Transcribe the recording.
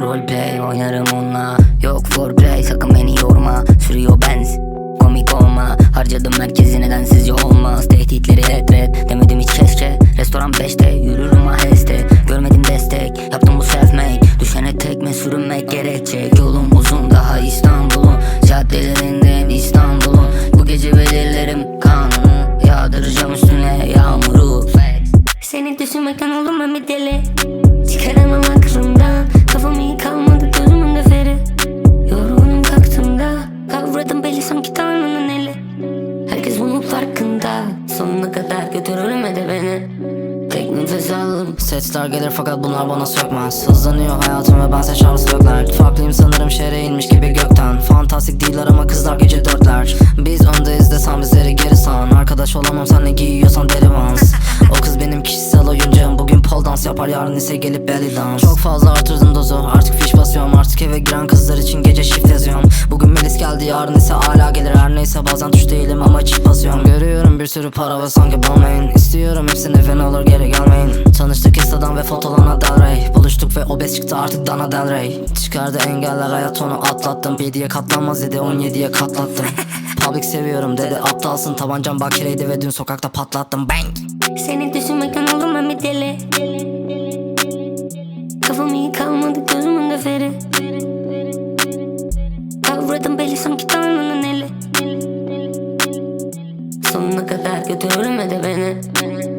Roleplay oynarım onunla. Yok foreplay sakın beni yorma Sürüyor benz komik olma. Harcadım merkezi neden sizce olmaz Tehditleri et red. Demedim hiç keşke. Restoran 5'te yürürüm aheste. Görmedim destek yaptım bu self made Düşene tekme sürünmek gerekecek Yolum uzun daha İstanbul'un Caddelerindeyim İstanbul'un. Bu gece belirlerim kanunu. Yağdıracağım üstüne yağmuru. Seni düşünmekten olur mu mi deli. Beli sanki tanrının eli. Herkes bunun farkında. Sonuna kadar götürürüm de beni. Tek nefes aldım Sesler gelir fakat bunlar bana sökmez. Hızlanıyor hayatım ve ben seçer sökler. Farklıyım sanırım şehre inmiş gibi gökten. Fantastik değiller ama kızlar gece dörtler. Biz öndeyiz de sen bizleri geri san. Arkadaş olamam sen ne giyiyorsan deri vans. O kız benim kişisel oyuncağım. Bugün pole dans yapar yarın ise gelip belly dans Çok fazla artırdım dozu. Artık fiş basıyorum Artık eve giren kızlar için gece shift yazıyorum. Melis geldi yarın ise hala gelir. Her neyse bazen tuş değilim ama çift basıyorum. Görüyorum bir sürü para ve sanki balmain İstiyorum hepsini fen olur geri gelmeyin. Tanıştık Insta'dan ve fotolana Del Rey. Buluştuk ve obez çıktı artık Dana Del Rey. Çıkardı engeller hayat onu atlattım. 7'ye katlanmaz dedi 17'ye katlattım. Public seviyorum dedi aptalsın. Tabancam bakireydi ve dün sokakta patlattım. Bang! Seni düşünmekten oldum ben bir deli Sonuna kadar götürürüm de beni